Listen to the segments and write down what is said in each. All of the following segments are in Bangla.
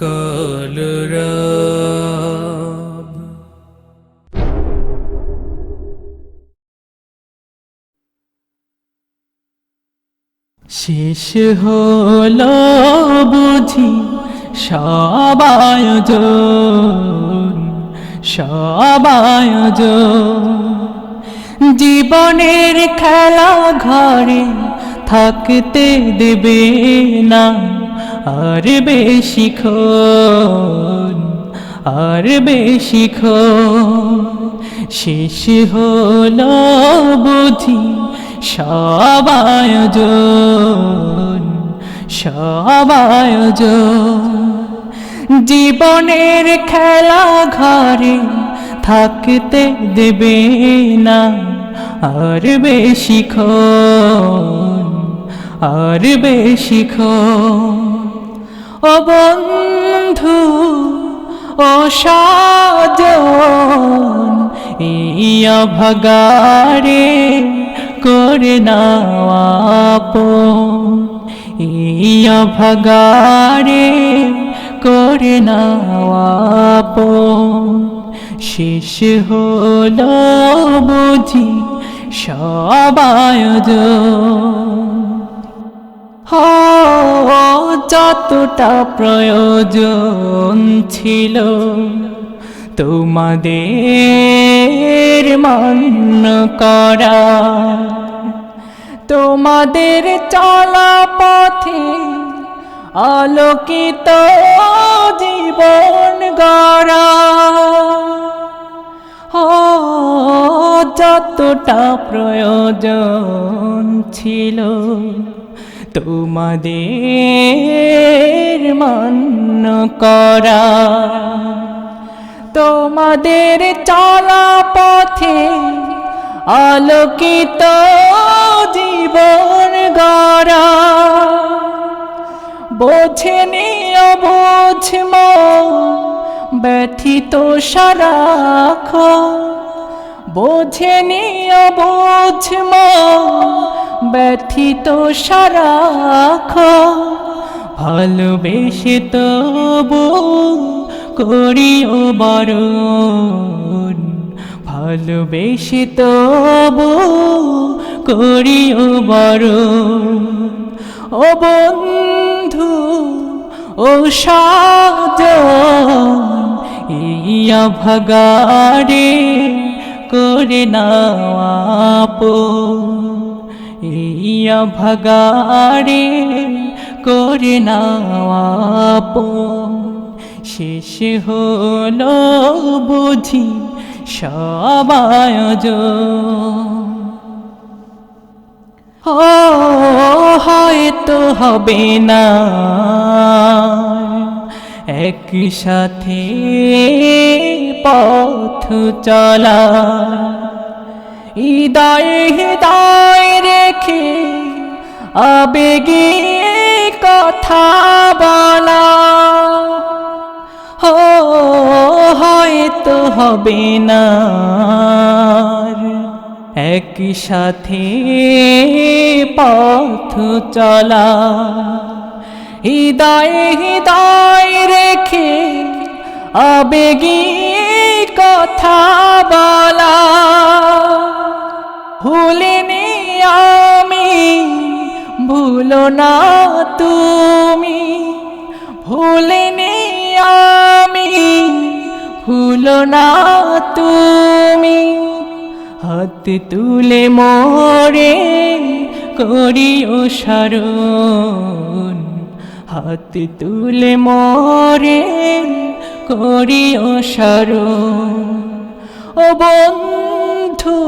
কলরব শেষ হলো বুঝি সব সবায় সব জীবনের খেলা ঘরে থাকতে দেবে না। আর বেশি আর বেশি শেষ হলো বুঝি সব আয়োজন সব আয়োজন। জীবনের খেলা ঘরে থাকতে দেবে না। আর বেশি আর বেশি ও বন্ধু, ও সাজন, ইয়া ভগারে করে নাপ ইয়া ভগারে করে নাপ শেষ হলো বুঝি সব যতটা প্রয়োজন ছিল তোমাদের মান্য করা, তোমাদের চলা পথে আলোকিত জীবন গড়া। যতটা প্রয়োজন ছিল তোমাদের মান্য করা। তোমাদের চলা পথে আলোকিত জীবন গড়া। বোঝেনি অবোঝম ব্যথিত সারাখ বোঝেনি অবোঝম ব্যথিত সারাখ ভালোবেসে তবু করিও বরণ। ভালোবেসে তবু করিও বরণ। ও বন্ধু, ও সাজন ইয়া ভগারে করে নাপ ইয়া ভগারে করে নাপ শেষ হলো বুঝি সব আয়োজন। ও, হয়তো হবে না। একসাথে পথ চলা। হৃদয় হৃদয় রেখে আবেগে কথা বলা। ও, হয়তো হবে না একসাথে পথ চলা। হৃদয় হৃদয় রেখে আবেগী কথা বলা। ভুলিনি আমি, ভুলো না তুমি। ভুলিনি আমি, ভুলো না তুমি। হাত তুলে মোরে করিও সারণ হাত তুলে মরে করিও সারণ ও বন্ধু,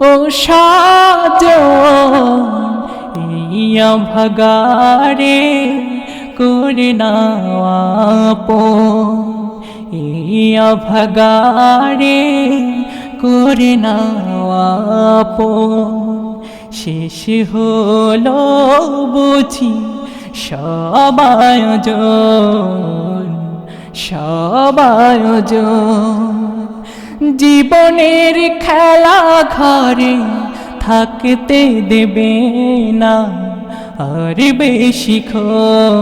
ও সাজন ইয়া ভগারে করে নাপ ইয়া ভগারে করে নাপ শেষ হলো বুঝি সব আয়োজন সব আয়োজন। জীবনের খেলা ঘরে থাকতে দেবে না, আর বেশিক্ষণ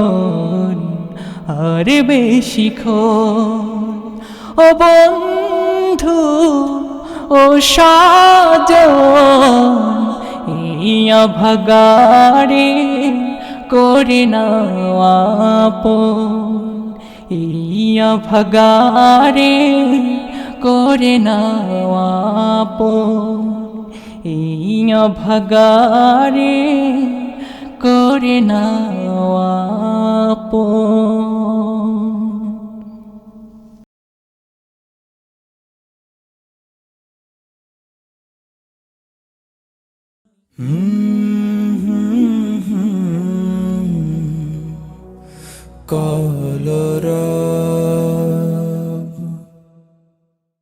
আর বেশিক্ষণ ও বন্ধু, ও সাজন ইয়া ভাগারে করে না ইয়া ভাগারে করে না ইয়া ভাগারে করে না আপন। কলরা